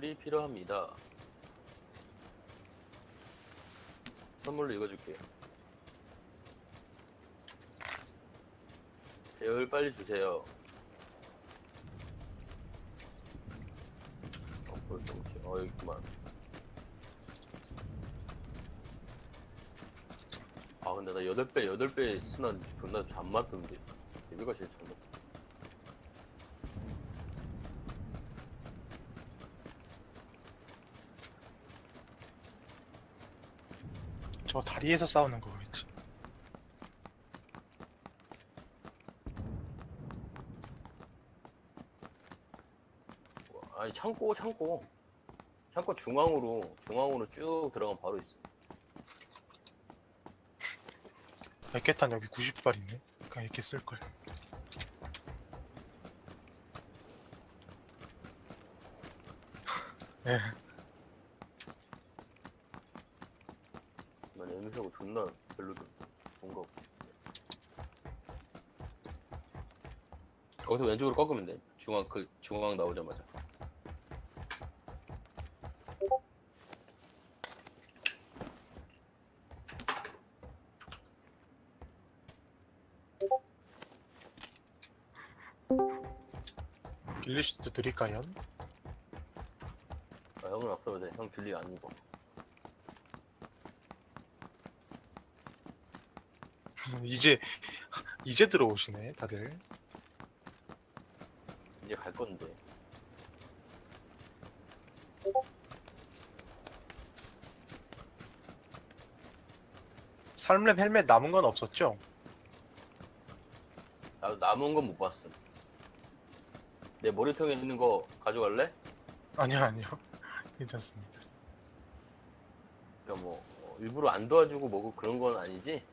이 필요합니다. 선물로 읽어줄게요. 배열 빨리 주세요. 어, 벌써 오지. 어, 여기 있구만. 아, 근데 나 8배, 8배 순환 존나 안 맞던데. 여기가 제일 잘 맞다. 저 다리에서 싸우는 거겠지. 아니 창고 창고 창고 중앙으로 중앙으로 쭉 들어가면 바로 있어. 백개탄 여기 90발 있네. 그냥 이렇게 쓸 걸. 예. 난 냄새가 존나 별로도 뭔가 없고. 거기서 왼쪽으로 꺾으면 돼. 중앙 그 중앙 나오자마자. 길리슈트 드릴까요? 아, 형은 없어도 돼. 형 빌리 아니고. 이제 이제 들어오시네 다들. 이제 갈 건데. 삶랩 헬멧 남은 건 없었죠? 나도 남은 건 못 봤음. 내 머리통에 있는 거 가져갈래? 아니요 아니요. 괜찮습니다. 그러니까 뭐 어, 일부러 안 도와주고 뭐고 그런 건 아니지?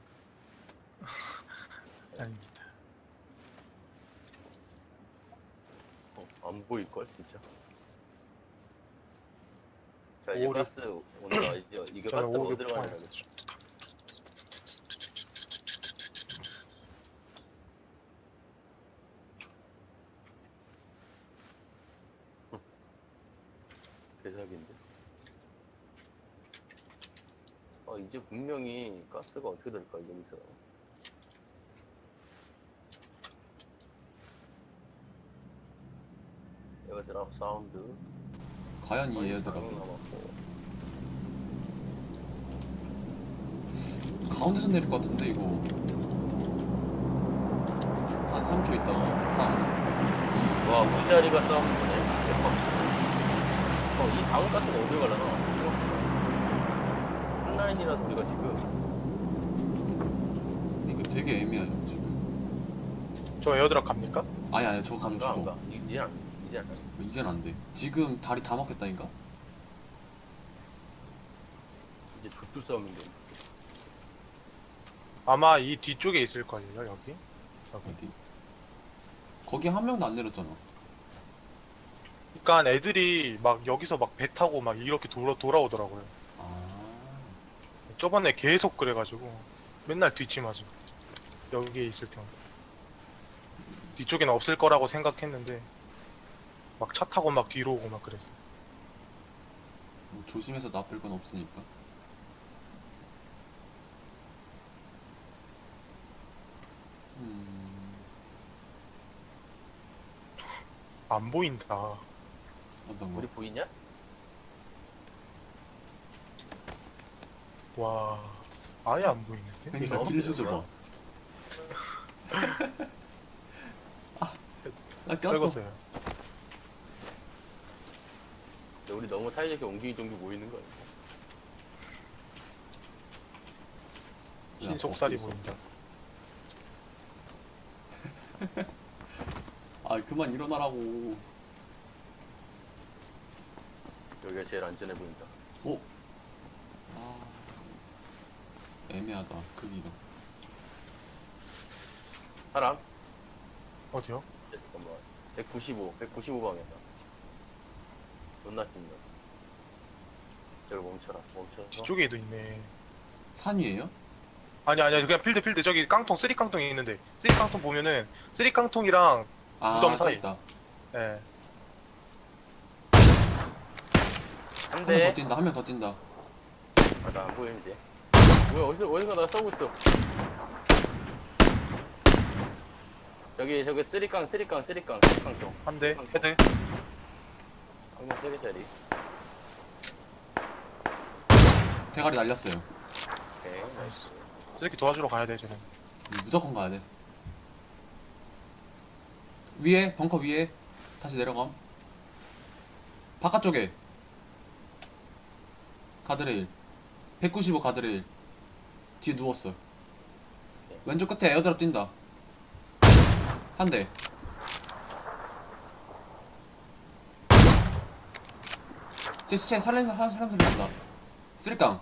아닙니다. 어, 안 보일 걸 진짜. 자 이제 오류. 가스 온다. 이제 저는 가스 오류 어디로 가냐? 포함. 대작인데. 아 이제 분명히 가스가 어떻게 될까 여기서. 에어 드랍 사운드. 과연 이 거의 에어드랍 방금 남았고. 가운데서 내릴 것 같은데 이거 한 3초 있다가 3와 우리 자리가 싸우는 거네. 대박이다. 어이 다음 가스가 어디로 가려나? 한라인이라도 우리가 지금 이거 되게 애매해요 지금 저 에어드랍 갑니까? 아니 아니 저거 안 가면 가, 안 죽어 가. 이제 안 이제 안 가. 이젠 안 돼 지금 다리 다 막혔다니까 이제 족도 싸움인데. 아마 이 뒤쪽에 있을 거예요 여기. 여기. 어디 거기 한 명도 안 내렸잖아 그러니까 애들이 막 여기서 막 배 타고 막 이렇게 돌아 돌아오더라고요. 아 저번에 계속 그래가지고 맨날 뒤치맞아. 여기에 있을 때마다. 뒤쪽에는 없을 거라고 생각했는데 막 차 타고 막 뒤로 오고 막 그랬어. 뭐 조심해서 나쁠 건 없으니까 음 안 보인다. 어떤 우리 거 보이냐? 와 아예 안 보이는데? 그러니까 이거 길 수줘봐 나 꼈어 떨궜어요. 야, 우리 너무 사이좋게 옹기종기 종기 모이는 거 아니야? 어디 있어? 보인다. 아 그만 일어나라고 여기가 제일 안전해 보인다. 오. 아 애매하다 크기가 사람? 어디요? 네, 잠깐만. 195, 195 방향이다. 존나 뛴다. 저기 멈춰라, 멈춰서. 뒤쪽에도 있네. 산이에요? 아니 아니 그냥 필드 필드 저기 깡통 쓰리 깡통이 있는데 쓰리 깡통 보면은 쓰리 깡통이랑 아 무덤 사이. 있다 예명 대. 더 뛴다 한 명 더 뛴다 아, 나안 보이는데. 뭐야, 어디서, 어디서 나 쏘고 있어. 저기, 저기, 쓰리깡, 쓰리깡, 쓰리깡, 쓰리깡 쪽. 한 대, 헤드. 한명 세개짜리. 대가리 날렸어요. 오케이, 나이스. 새끼 도와주러 가야 돼, 쟤는. 무조건 가야 돼. 위에 벙커 위에. 다시 내려감. 바깥쪽에. 가드레일. 195 가드레일. 뒤에 누웠어. 왼쪽 끝에 에어드랍 뛴다. 한 대 제 시체 살린 한 사람 살린다 쓰리깡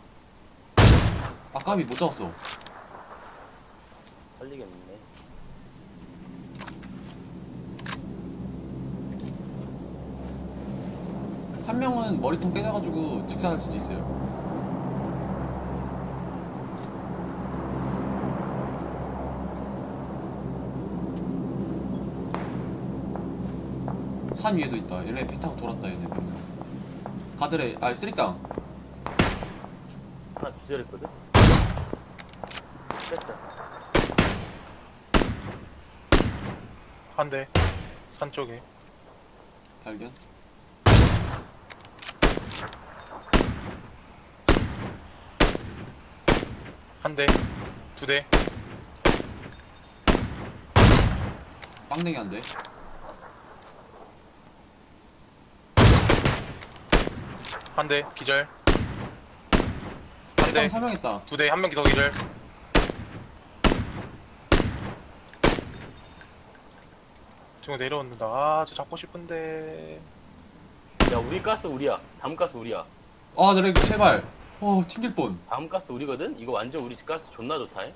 아까비 못 잡았어 살리겠네. 한 명은 머리통 깨져가지고 직사할 수도 있어요. 산 위에도 있다. 얘네 배 타고 돌았다 얘네. 가드레 아 쓰리깡 하나 기절했거든? 뺐자. 한 대. 산 쪽에. 발견. 한 대. 두 대. 빵댕이 한 대. 한 대. 기절. 한 대. 쓰리깡 사명했다. 두 대. 한 명 더 기절. 지금 내려온다. 아, 저 잡고 싶은데. 야, 우리 가스 우리야. 다음 가스 우리야. 아 드래그 제발. 어 튕길 뻔. 다음 가스 우리거든? 이거 완전 우리 집 가스 존나 좋다. 해.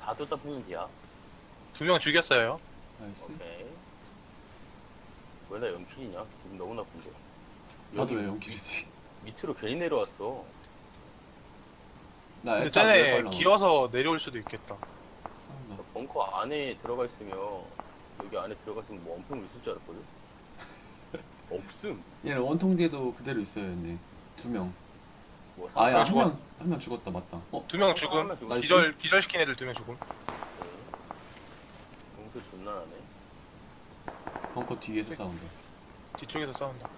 다 뜯다 보면 돼야. 두 명 죽였어요. 나이스. 오케이. 왜 나 연킬이냐? 기분 너무 나쁜데. 나도 왜 연길이지? 밑으로 괜히 내려왔어. 나 근데 쟤네 내려가려고. 기어서 내려올 수도 있겠다. 저 벙커 안에 들어가 있으면 여기 안에 들어가 있으면 뭐 엄청 있을 줄 알았거든? 없음. 얘는 원통 뒤에도 그대로 있어요 얘네. 두 명. 뭐 아야 한 죽어. 명한 명 죽었다 맞다. 어 두명 하나 죽음. 죽었어. 나이스. 기절, 기절 시킨 애들 두 명 죽음. 공수 존나 나네. 벙커 뒤에서 싸운다. 뒤쪽에서 싸운다.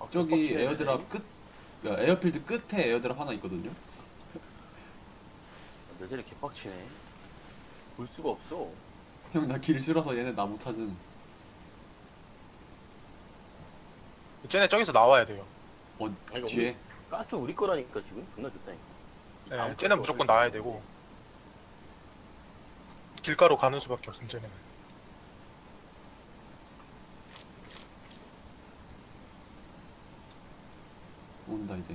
아, 저기 빡치네. 에어드랍 끝, 그러니까 에어필드 끝에 에어드랍 하나 있거든요. 여자리 개빡치네. 볼 수가 없어. 형 나 길 싫어서 얘네 나못 찾음. 쟤네 저기서 나와야 돼요. 어 아니, 뒤에 가스 우리 거라니까 지금 존나 좋다니까. 네, 쟤는 무조건 나와야. 되고. 길가로 가는 수밖에 없음, 쟤네는. 온다 이제.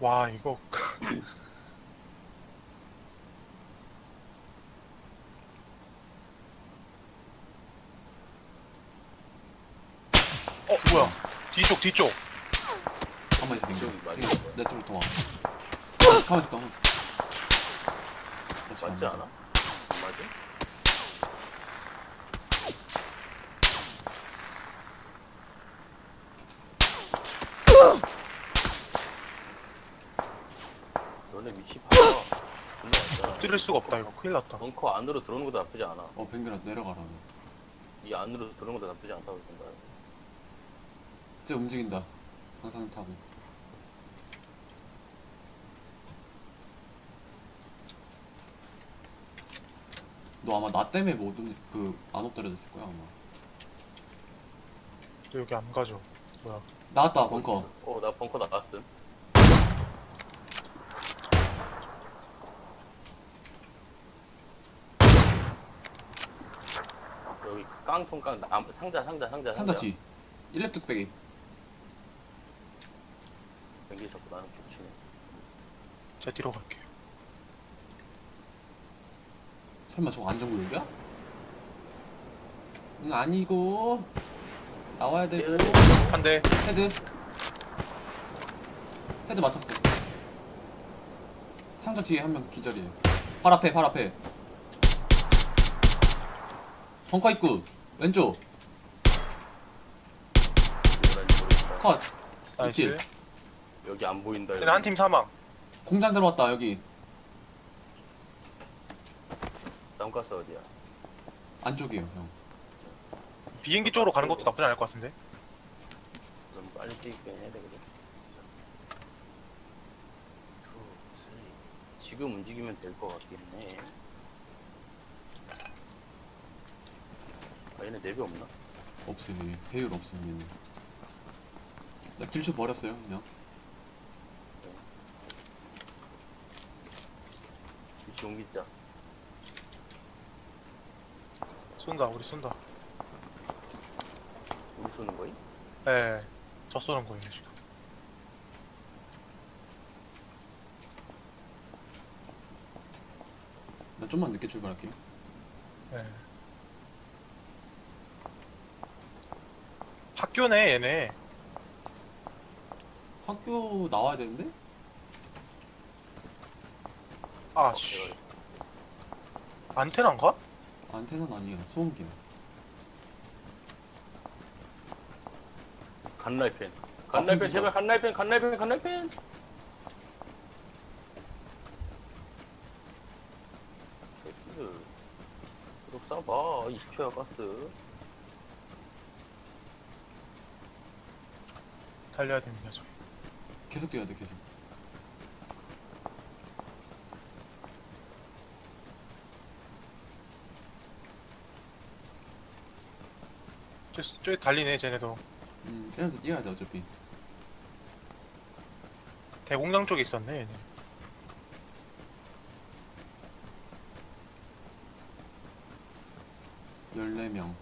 와, 이거. 어, 뭐야. 뒤쪽, 뒤쪽. 가만 있어 갱 저기 맞아. 내 쪽으로 통화. 가만 있어 가만 있어. 맞지. 않아? 안 맞아? 너네 위치 봐봐. 존나 왔잖아. 뚫릴 수가 없다, 이거. 큰일 났다. 벙커 안으로 들어오는 것도 나쁘지 않아. 어 뱅글아 내려가라. 이 안으로 들어오는 것도 나쁘지 않다고 생각해. 쟤 움직인다. 항상 타고. 너 아마 나 때문에 뭐그안 엎드려졌을 거야 아마. 또 여기 안 가죠. 뭐야. 나왔다 벙커. 어, 나 벙커 나갔음. 여기 깡통 깡 나, 상자 상자 상자 상자 뒤. 1렙 뚝배기. 여기 자꾸 나는 겹치네. 제가 뒤로 갈게요. 설마 저거 안전구역이야? 응 아니고 나와야 되고 한 대. 헤드 헤드 맞췄어 상자 뒤에 한 명 기절이에요. 팔 앞에, 팔 앞에. 벙커 입구 왼쪽. 컷. 나이스. 이킬. 여기 안 보인다. 얘네 한팀 사망. 공장 들어왔다 여기 땅가스 어디야? 안쪽이에요 형. 비행기 쪽으로 가는 것도 나쁘지 않을 것 같은데. 그럼 빨리 뛰긴 해야 되거든. 지금 움직이면 될 것 같긴 해. 아, 얘네 내비 없나? 없어요 여기. 배율 없음 얘는. 나 길초 버렸어요 그냥. 위치 옮기자. 쏜다, 우리 쏜다. 우리 쏘는 거임? 예. 저 쏘는 거예요, 지금. 나 좀만 늦게 출발할게요. 예. 학교네, 얘네. 학교 나와야 되는데? 아, 씨. 안테나인가? 안테나는 아니에요. 소음기야. 갓날펜. 아, 갓날펜 근데 제발 갓날펜 갓날펜 갓날펜. 새끼들. 계속 쏴봐. 20초야 가스. 달려야 됩니다, 저희. 계속 뛰어야 돼 계속. 저, 저기 달리네, 쟤네도. 음, 쟤네도 뛰어야 돼 어차피. 대공장 쪽에 있었네, 얘네. 열네 명.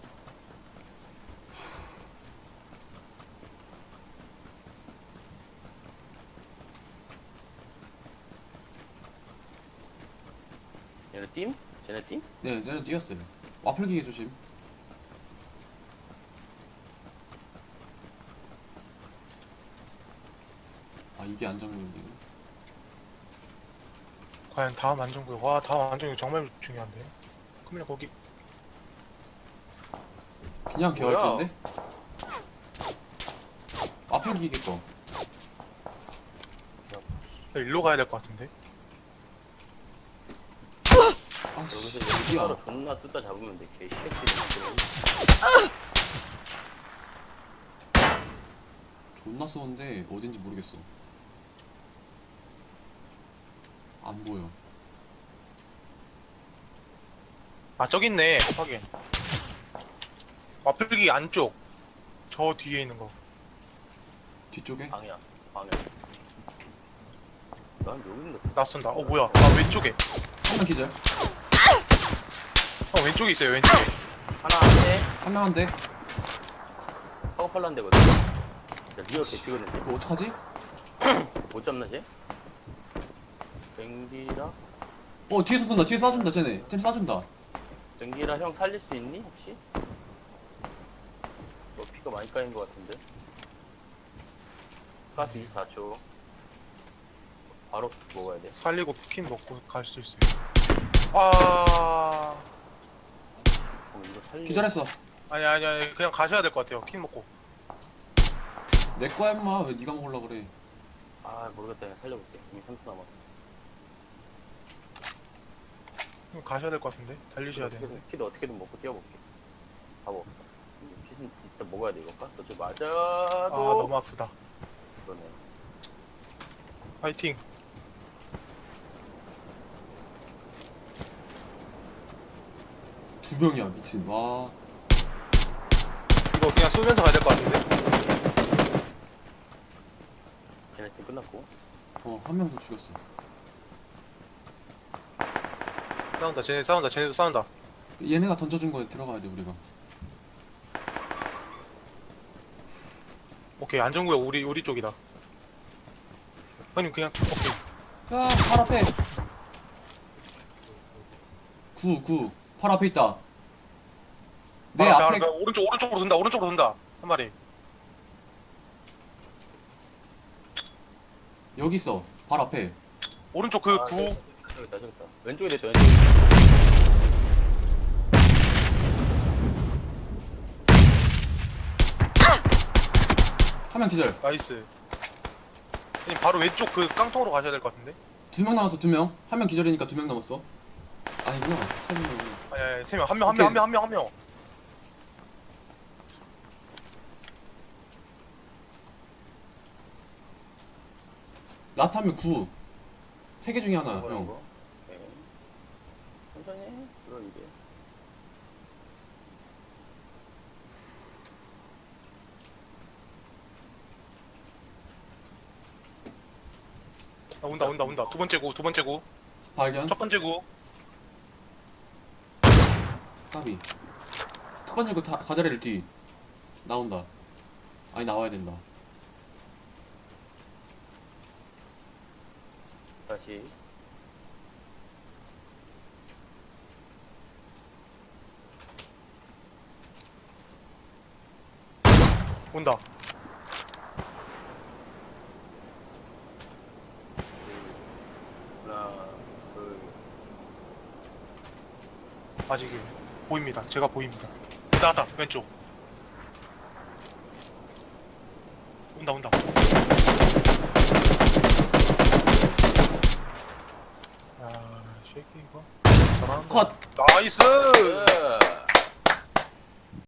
얘네 팀? 쟤네 팀? 네, 쟤네 뛰었어요. 와플 기계 조심. 아 이게 안정적이네. 과연 다음 안정구역. 와, 다음 안정구역 정말 중요한데. 그러면 거기 그냥 뭐야? 기계 거. 일로 가야 될 것 같은데. 아씨, 여기서 어디야? 여기서 존나 뜯다 잡으면 돼. 개새끼들. 존나 쏘는데 어딘지 모르겠어. 안 보여. 아, 저기 있네. 확인. 와플기 안쪽. 저 뒤에 있는 거. 뒤쪽에? 방이야. 방이야. 난 여기 있는데. 나 쏜다. 어, 뭐야. 아, 왼쪽에. 한명 기절. 어, 왼쪽에 있어요, 왼쪽에. 하나 안에 한명 한대. 파고팔란 데거든. 야, 리얼 개 찍었는데. 이거 어떡하지? 못 잡나 쟤? 댕기라? 어 뒤에서 쏜다. 뒤에서 쏴준다 쟤네. 쟤네 쏴준다. 댕기라 형 살릴 수 있니 혹시? 너 피가 많이 까인 것 같은데. 가스 24초. 바로 먹어야 돼. 살리고 킨 먹고 갈 수 있어요. 아. 이거 살리. 기절했어. 아니, 아니, 아니. 그냥 가셔야 될 것 같아요. 킨 먹고. 내 거야 임마. 왜 네가 먹으려 그래? 아 모르겠다. 그냥 살려볼게. 이미 3초 남았어. 그냥 가셔야 될 것 같은데. 달리셔야 되는데. 어떻게든, 피도 어떻게든 먹고 뛰어볼게. 답 없어. 이 피는 일단 먹어야 돼 이거. 가스 어차피 맞아도. 아, 너무 아프다. 그러네. 파이팅. 두 명이야 미친. 와. 이거 그냥 쏘면서 가야 될 것 같은데. 쟤네 팀 끝났고. 어한 명 더 죽였어. 싸운다. 쟤네 싸운다. 쟤네도 싸운다. 얘네가 던져준 거에 들어가야 돼 우리가. 오케이. 안전구역 우리 우리 쪽이다. 형님 그냥 오케이. 야, 팔 앞에. 구, 구. 팔 앞에 있다. 내 아, 앞에 아, 아, 오른쪽 오른쪽으로 돈다. 오른쪽으로 돈다. 한 마리. 여기 있어. 발 앞에. 오른쪽 그 아, 구. 저기 있다, 저기 있다, 저기 있다. 왼쪽에 됐다, 왼쪽에. 한 명 기절. 나이스. 형님 바로 왼쪽 그 깡통으로 가셔야 될 것 같은데? 두 명 남았어, 두 명. 한 명 기절이니까 두 명 남았어. 아니구나. 세 명이구나. 아니 아니 세 명. 한 명 한 명 한 명 한 명 한 명. 라트 하면 9. 세 개 중에 하나, 형. 거. 네. 천천히 해. 그럼 이게. 아, 온다 온다 온다. 두 번째 구두 번째 구. 발견. 첫 번째 구. 까비. 첫 번째 그 다- 가자리를 뒤. 나온다. 아니, 나와야 된다. 다시. 온다. 아직 보입니다. 제가 보입니다. 왔다 왔다 왼쪽. 온다 온다. 아, 야, 쉐이킹 이거. 컷. 나이스.